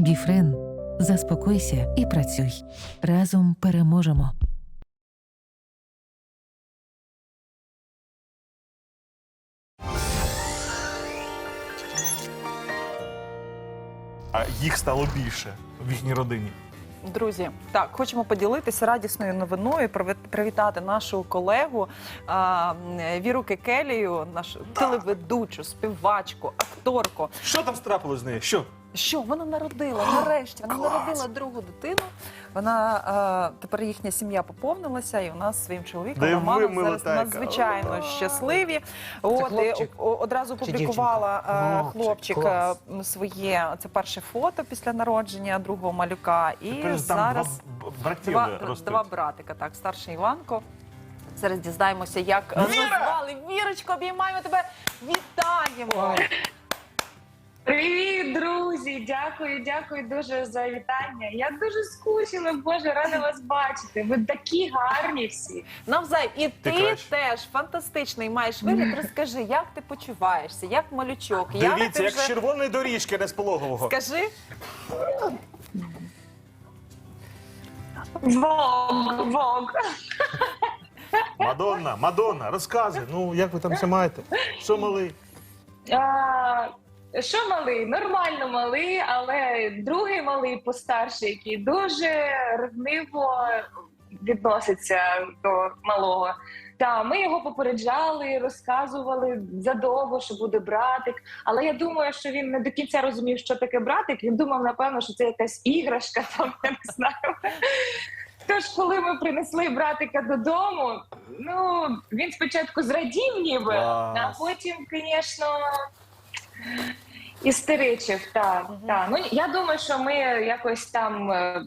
Біфрен. Заспокойся і працюй. Разом переможемо. А їх стало більше в їхній родині. Друзі, так хочемо поділитися радісною новиною. Привітати нашу колегу а, Віру Кекелію, нашу телеведучу, співачку, акторку. Що там страпилось з нею? Що? Що вона народила? Нарешті вона народила другу дитину. Вона а, тепер їхня сім'я поповнилася, і вона з своїм чоловіком Романом зараз надзвичайно щасливі. От і хлопчик? о- одразу Чи публікувала дівчинка? а, хлопчик Клас. а, своє це перше фото після народження другого малюка. І Тепер ж там зараз два б- братів два, ростуть. два братика, так, старший Іванко. Зараз дізнаємося, як е, назвали. Вірочко, обіймаємо тебе, вітаємо! Привіт, друзі! Дякую, дякую дуже за вітання. Я дуже скучила, Боже, рада вас бачити. Ви такі гарні всі. Навзай, і ти, краще. теж фантастичний маєш вигляд. Розкажи, як ти почуваєшся, як малючок, як Дивіться, ти як вже... з червоної доріжки не з пологового. Скажи, Вог, вог. Мадонна, Мадонна, розказуй. Ну, як ви там все маєте? Що малий? А, що малий? Нормально малий, але другий малий постарший, який дуже ревниво відноситься до малого. Та ми його попереджали, розказували задовго, що буде братик. Але я думаю, що він не до кінця розумів, що таке братик. Він думав, напевно, що це якась іграшка, там я не знаю. Тож, коли ми принесли братика додому, ну він спочатку зрадів, ніби, а потім, звісно, істеричив. Так, Мгм. так. Ну я думаю, що ми якось там е,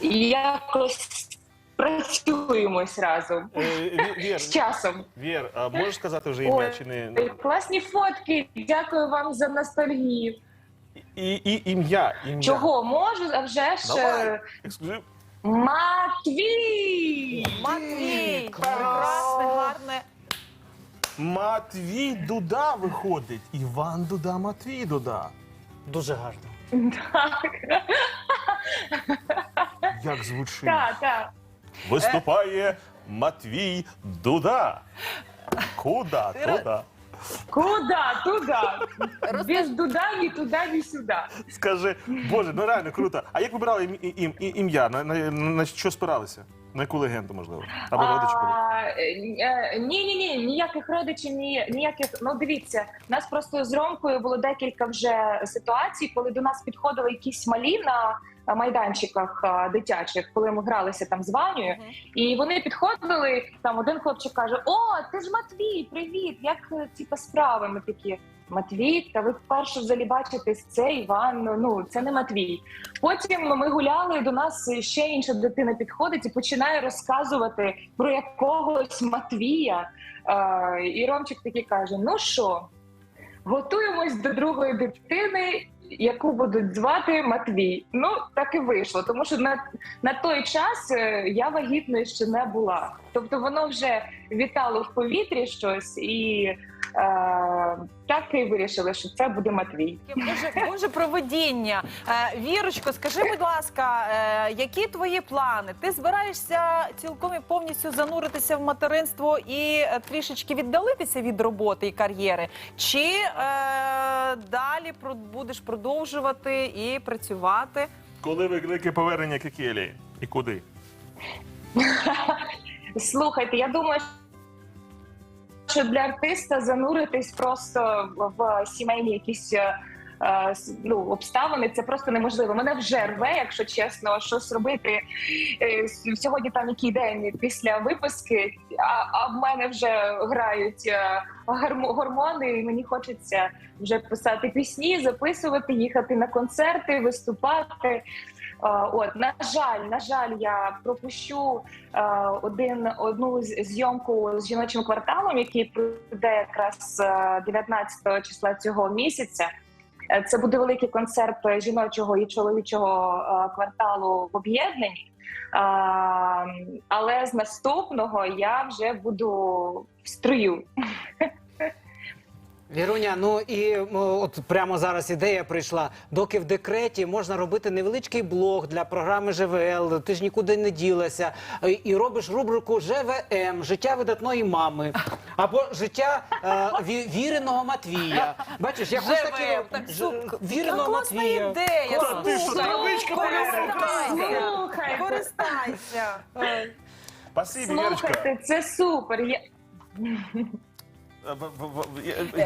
якось працюємось разом Е, Вір, з часом. Вір, а можеш сказати вже ім'я чи не? Класні фотки. Дякую вам за ностальгію. І, і ім'я, ім'я. Чого можу? А вже ж Давай. е, Ексклюзив. Матвій! Матвій, прекрасне, гарне. Матвій Дуда виходить. Іван Дуда, Матвій Дуда. Дуже гарно. Так, Як звучить? так, так. Виступає Матвій Дуда. Куда? Туди. Куда? Туда. Без дуда, ні туди, ні сюди. Скажи, Боже, ну реально круто. А як вибирали ім- ім- ім- ім'я? На, на, на що спиралися? На яку легенду, можливо? Або родичі були? Ні, ні, ні, ніяких родичів, ні, ніяких. Ну дивіться, у нас просто з Ромкою було декілька вже ситуацій, коли до нас підходили якісь малі на майданчиках дитячих, коли ми гралися там з Ванею, Мгм. і вони підходили. Там один хлопчик каже: О, ти ж Матвій, привіт! Як е, типа справи? Ми такі. Матвій, та ви вперше взагалі бачите це Іван. ну, це не Матвій. Потім ми гуляли. До нас ще інша дитина підходить і починає розказувати про якогось Матвія. Е, і Ромчик такий каже: Ну що, готуємось до другої дитини, яку будуть звати Матвій. Ну так і вийшло, тому що на, на той час е, я вагітною ще не була. Тобто воно вже вітало в повітрі щось і. Е, так і вирішили, що це буде Матвій. Боже, Боже проведіння. Е, Вірочко, скажи, будь ласка, е, які твої плани? Ти збираєшся цілком і повністю зануритися в материнство і трішечки віддалитися від роботи і кар'єри? Чи е, далі про- будеш продовжувати і працювати? Коли велике повернення Кекелі? І куди? Слухайте, я думаю, що для артиста зануритись просто в сімейні якісь. е, е, Ну, обставини це просто неможливо. Мене вже рве, якщо чесно, щось робити Е, сьогодні. Там який день після випуски, а, а в мене вже грають гормони, і мені хочеться вже писати пісні, записувати, їхати на концерти, виступати. От на жаль, на жаль, я пропущу один одну зйомку з жіночим кварталом, який прийде якраз е, 19 числа цього місяця. Е, Це буде великий концерт жіночого і чоловічого кварталу в об'єднанні. Але з наступного я вже буду в строю. Віруня, ну і от прямо зараз ідея прийшла. Доки в декреті можна робити невеличкий блог для програми ЖВЛ, ти ж нікуди не ділася. І- робиш рубрику ЖВМ життя видатної мами або життя е, ві- віреного Матвія. Бачиш, я хоч таки ЖВМ, так, ж- суп- віреного класна Матвія. ідея. Та ти що, Слухай, травичка користайся. Слухайте. Користайся. Спасибі, Вірочка. Слухайте, це супер. Я...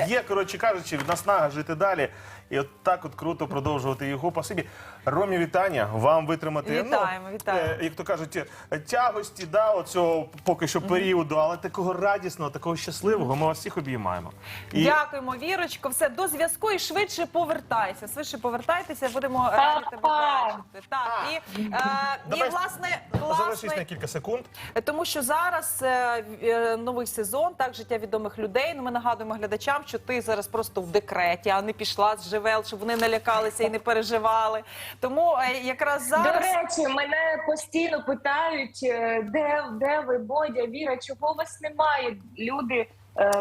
Є- коротше кажучи, наснага жити далі. І от так от круто продовжувати його. Спасибі. Ромі, вітання. Вам витримати. Вітаємо, ну, вітаємо. е, Як то кажуть, е, тягості да, оцього поки що періоду, але такого радісного, такого щасливого. Ми вас всіх обіймаємо. І Дякуємо, Вірочко. Все до зв'язку і швидше повертайся. Швидше повертайтеся, будемо раді тебе бачити. Так і, е, і власне, залишись на кілька секунд. тому що зараз е, е, новий сезон, так життя відомих людей. Ну, ми нагадуємо глядачам, що ти зараз просто в декреті, а не пішла з живел, щоб вони не лякалися і не переживали. Тому е, якраз До речі, мене постійно питають, е, де, де ви, Бодя, Віра, чого вас немає? Люди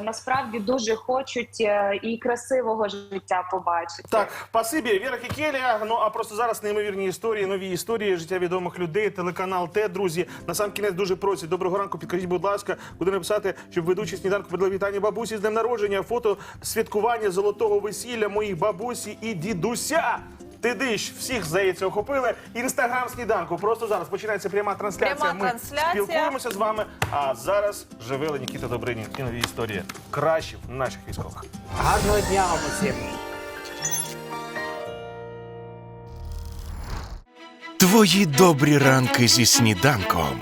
насправді дуже хочуть е, і красивого життя побачити. Так, спасибі, Віра Кікелія. Ну а просто зараз неймовірні історії, нові історії життя відомих людей. Телеканал Т, друзі. На сам кінець дуже просять. Доброго ранку. Підкажіть, будь ласка, куди написати, щоб ведучий сніданку передали вітання бабусі з днем народження, фото святкування золотого весілля моїх бабусі і дідуся. Ти диш, всіх здається, охопили. Інстаграм сніданку. Просто зараз починається пряма трансляція. Пряма Ми трансляція. спілкуємося з вами. А зараз живели Нікіта Добринін і нові історії кращих наших військових. Гарного дня вам усім. Твої добрі ранки зі сніданком.